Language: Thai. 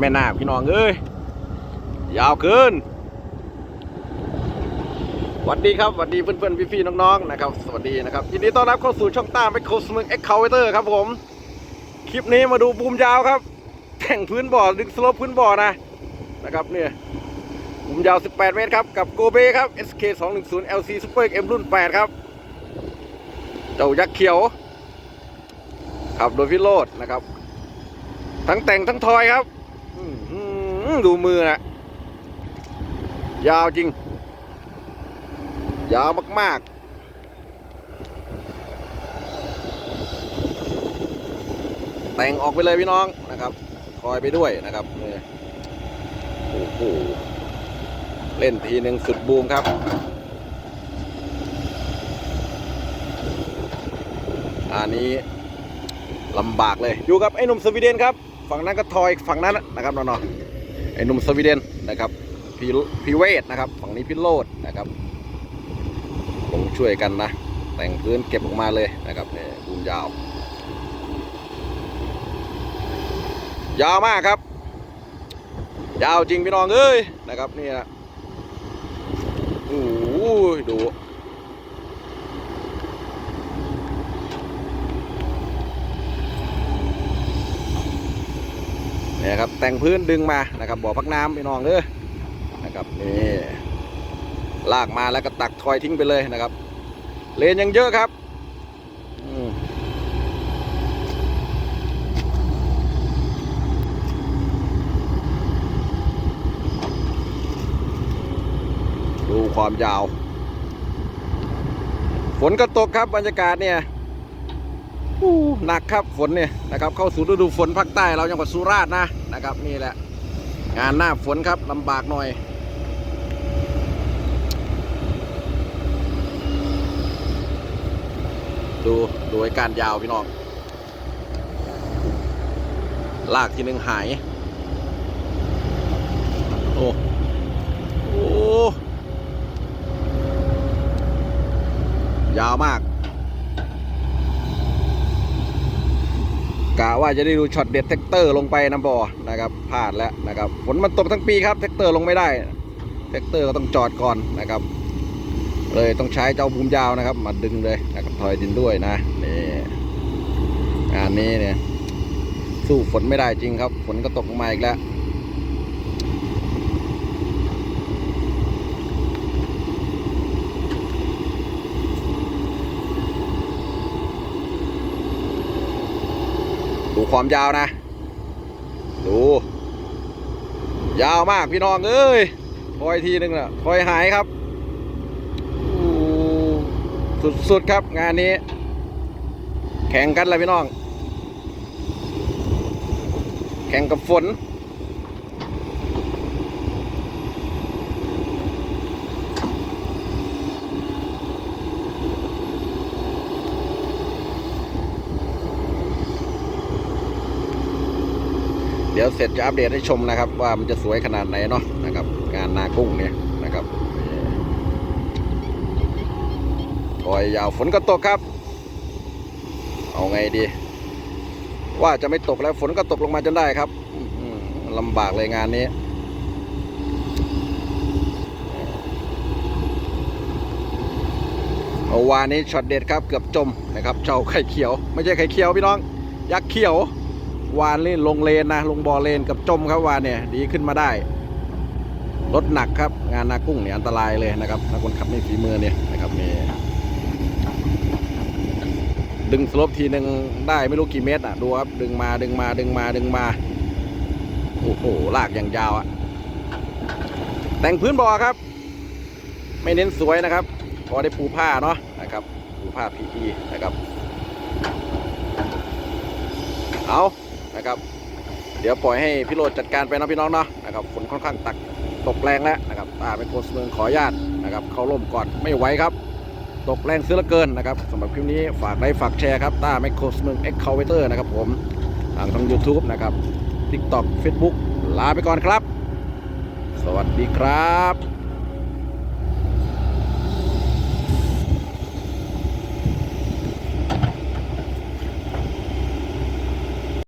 แม่นาคพี่น้องเอ้ยยาวเกินสวัสดีครับสวัสดีเพื่อนๆพี่ๆน้องๆนะครับ สวัสดีนะครับยินดีต้อนรับเข้าสู่ช่องต้าไมโครสมึงเอ็กคาเวเตอร์ครับผม คลิปนี้มาดูบูมยาวครับ แต่งพื้นบ่อดึงสโลปพื้นบ่อนะนะครับเนี่ยบูมยาว 18 เมตรครับ กับโกเบครับ SK 210 LC Super M รุ่น 8 ครับ เจ้ายักษ์เขียวขับโดยพิโรดนะครับ ทั้งแต่งทั้งทอยครับ ดูมือนะยาวจริง ยาวมาก ๆแต่งออกไปเลยพี่น้องนะครับทอยไปด้วยนะครับโอ้โหเล่นทีหนึ่งสุดบูมครับ อันนี้ลำบากเลยอยู่กับไอ้หนุ่มสวีเดนครับ ฝั่งนั้นก็ทอยฝั่งนั้นนะครับน้องๆ หนุ่มสวีเดนนะครับพีพีเวทนะครับฝั่งนี้พิโรดนะครับลงช่วยกันนะ แต่งพื้นเก็บออกมาเลยนะครับเนี่ยบูมยาว ยาวมากครับ ยาวจริงพี่น้องเอ้ยนะครับนี่นะโอ้โหดู เนี่ยครับ แต่งพื้นดึงมานะครับบ่อพักน้ำพี่น้องเด้อนะครับนี่ลากมาแล้วก็ตักทอยทิ้งไปเลยนะครับ เลนยังเยอะครับดูความยาว ฝนก็ตกครับบรรยากาศเนี่ย หนักครับฝนเนี่ยนะครับเข้าสู่ฤดูฝนภาคใต้เราจังหวัดสุราษฎร์นะนะครับนี่แหละ งานหน้าฝนครับลำบากหน่อยดูดูไอ้การยาวพี่น้อง ลากทีหนึ่งหาย โอ้ โอ้ ยาวมาก กะว่าจะได้ดูช็อตเด็ดแท็กเตอร์ลงไปน้ำบอนะครับพลาดแล้วนะครับฝนมันตกทั้งปีครับแท็กเตอร์ลงไม่ได้แท็กเตอร์ก็ต้องจอดก่อนนะครับ เลยต้องใช้เจ้าบูมยาวนะครับ มาดึงเลยนะครับถอยดินด้วยนะนี่งานนี้เนี่ยสู้ฝนไม่ได้จริงครับ ฝนก็ตกมาอีกแล้ว ดูความยาวนะ ดู ยาวมากพี่น้องเอ้ยคอยทีนึงนะคอยหายครับ สุดๆครับงานนี้ แข่งกันเลยพี่น้อง แข่งกับฝน ดี๋ยวเสร็จจะอัปเดตให้ชมนะครับ ว่ามันจะสวยขนาดไหนเนาะนะครับ งานนากุ้งเนี่ยนะครับถอยยาวฝนก็ตกครับ เอาไงดี ว่าจะไม่ตกแล้วฝนก็ตกลงมาจนได้ครับลำบากเลยงานนี้เมื่อวานนี้ช็อตเด็ดครับเกือบจมนะครับเจ้าไข่เขียว ไม่ใช่ไข่เขียวพี่น้อง ยักษ์เขียว วานนี่นลงเลนนะลงบอเลนกับจมครับวานเนี่ยดีขึ้นมาได้รถหนักครับ งานนากุ้งเนี่ยอันตรายเลยนะครับถ้าคนขับไม่ฝีมือเนี่ยนะครับนี่ดึงสลบทีหนึ่งได้ไม่รู้กี่เมตรอะดูครับดึงมาดึงมาดึงมาดึงมาโอ้โหลากอย่างยาวอะแต่งพื้นบ่อครับ ไม่เน้นสวยนะครับ พอได้ปูผ้าเนาะนะครับปูผ้า PE นะครับเอา นะครับ เดี๋ยวปล่อยให้พี่โรดจัดการไปนะพี่น้องเนาะนะครับฝนค่อนข้างตักตกแรงแล้วนะครับตาเป็นโคสเมืองขออนุญาตนะครับเขาร่มก่อนไม่ไหวครับ ตกแรงซื้อเหลือเกินนะครับสำหรับคลิปนี้ฝากไลค์ฝากแชร์ครับตาไมโครสเมืองเอ็กคาเวเตอร์นะครับผมทางทาง YouTube นะครับ TikTok Facebook ลาไปก่อนครับ สวัสดีครับ